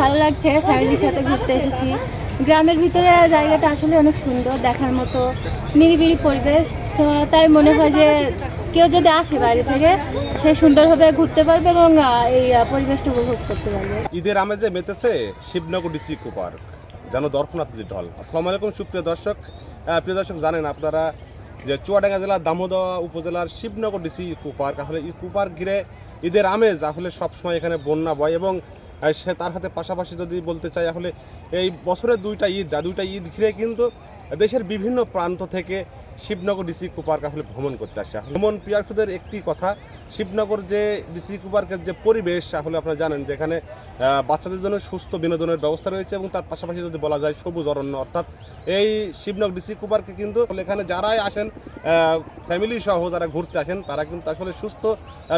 ভালো লাগছে ফ্যামিলির সাথে ঘুরতে এসেছি। গ্রামের ভিতরে জায়গাটা আসলে অনেক সুন্দর দেখার মতো, নিরিবিলি পরিবেশ। তো তাই মনে হয় যে কেউ যদি আসে বাইরে থেকে, সে সুন্দরভাবে ঘুরতে পারবে এবং এই পরিবেশটা উপভোগ করতে পারবে। ঈদের আমেজে মেতেছে Shibnagar D C eco park. যেন দর্শনার্থীদের ঢল। আসসালামু আলাইকুম, সুপ্রিয় দর্শক। প্রিয় দর্শক, জানেন আপনারা যে চুয়াডাঙ্গা জেলার দামোদা উপজেলার শিবনগর ডিসি ইকো পার্ক। আসলে ইকো পার্ক ঘিরে ঈদের আমেজ আসলে সবসময় এখানে বন্যা বয় এবং সে তার হাতে পাশাপাশি যদি বলতে চাই, তাহলে এই বছরের দুইটা ঈদ দুইটা ঈদ ঘিরে কিন্তু দেশের বিভিন্ন প্রান্ত থেকে শিবনগর ডিসি ইকো পার্ক আসলে ভ্রমণ করতে আসে। ভ্রমণ প্রিয়ার্থীদের একটি কথা, শিবনগর যে ডিসি ইকো পার্কের যে পরিবেশ, আসলে আপনারা জানেন যে এখানে বাচ্চাদের জন্য সুস্থ বিনোদনের ব্যবস্থা রয়েছে এবং তার পাশাপাশি যদি বলা যায় সবুজ অরণ্য, অর্থাৎ এই শিবনগর ডিসি ইকো পার্কে কিন্তু এখানে যারাই আসেন ফ্যামিলি সহ যারা ঘুরতে আসেন, তারা কিন্তু আসলে সুস্থ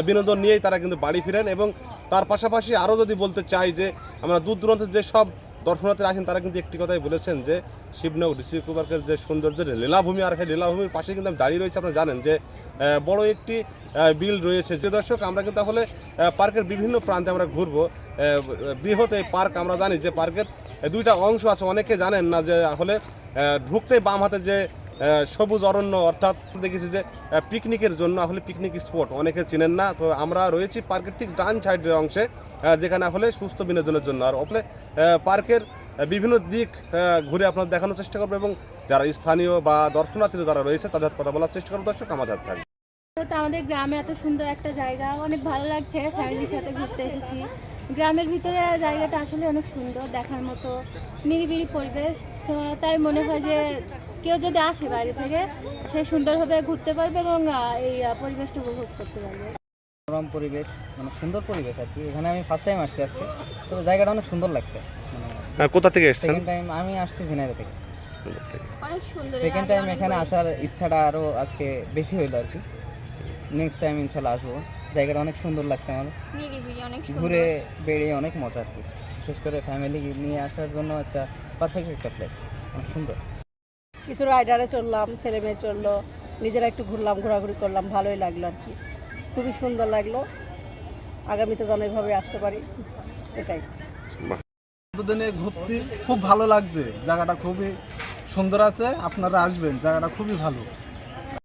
বিনোদন নিয়েই তারা কিন্তু বাড়ি ফিরেন এবং তার পাশাপাশি আরও যদি বলতে চাই যে আমরা দূর দূরান্তের যে সব দর্শনার্থীরা আসেন, তারা কিন্তু একটি কথাই বলেছেন যে, শিবনগর ডিসি পার্কের যে সৌন্দর্য লীলাভূমি আর সেই লীলাভূমির পাশে কিন্তু আমি দাঁড়িয়ে রয়েছে, আপনারা জানেন যে বড় একটি বিল রয়েছে। যে দর্শক, আমরা কিন্তু তাহলে পার্কের বিভিন্ন প্রান্তে আমরা ঘুরব। বৃহৎ এই পার্ক আমরা জানি যে, পার্কের দুইটা অংশ আছে। অনেকে জানেন না যে আসলে ঢুকতে বাম হাতে যে সবুজ অরণ্য অর্থাৎ দেখেছি যে পিকনিকের জন্য আসলে পিকনিক স্পট অনেকে চিনেন না। তো আমরা রয়েছি পার্কের ঠিক ডান সাইডের অংশে যেখানে আসলে সুস্থ বিনোদনের জন্য। আর আহ, পার্কের বিভিন্ন দিক ঘুরে আপনার দেখানোর চেষ্টা করব এবং যারা স্থানীয় বা দর্শনার্থীরা যারা রয়েছে তাদের কথা বলার চেষ্টা করব। দর্শক আমাদের থাকবে আমাদের গ্রামে এত সুন্দর একটা জায়গা অনেক ভালো লাগছে ফ্যামিলির সাথে ঘুরতে এসেছি। গ্রামের ভিতরে জায়গাটা আসলে অনেক সুন্দর দেখার মতো নিরিবিলি পরিবেশ। তো তাই মনে হয় যে কেউ যদি আসে বাইরে থেকে সে সুন্দরভাবে ঘুরতে পারবে এবং এই পরিবেশটা উপভোগ করতে পারবে। মনোরম পরিবেশ মানে সুন্দর পরিবেশ আর কি। এখানে আমি ফার্স্ট টাইম আসছি আজকে। তবে জায়গাটা অনেক সুন্দর লাগছে। মানে কোথা থেকে এসেছেন সেকেন্ড টাইম আমি আসছি ঝিনাইদহ থেকে। অনেক সুন্দর সেকেন্ড টাইম এখানে আসার ইচ্ছাটা আরও আজকে বেশি হইল আর কি। নেক্সট টাইম ইনশাল্লাহ আসব। জায়গাটা অনেক সুন্দর লাগছে আমার। নিরিবিলি অনেক ঘুরে বেরিয়ে অনেক মজা আর কি। বিশেষ করে ফ্যামিলি নিয়ে আসার জন্য একটা পারফেক্ট একটা প্লেস অনেক সুন্দর। কিছু রাইডারে চললাম ছেলে মেয়ে চলল নিজেরা একটু ঘুরলাম, ঘোরাঘুরি করলাম, ভালোই লাগল আর কি। খুবই সুন্দর লাগল। আগামীতে যেন এইভাবে আসতে পারি, এটাই। দিনে ঘুরতে খুব ভালো লাগছে। জায়গাটা খুবই সুন্দর আছে, আপনারা আসবেন, জায়গাটা খুবই ভালো।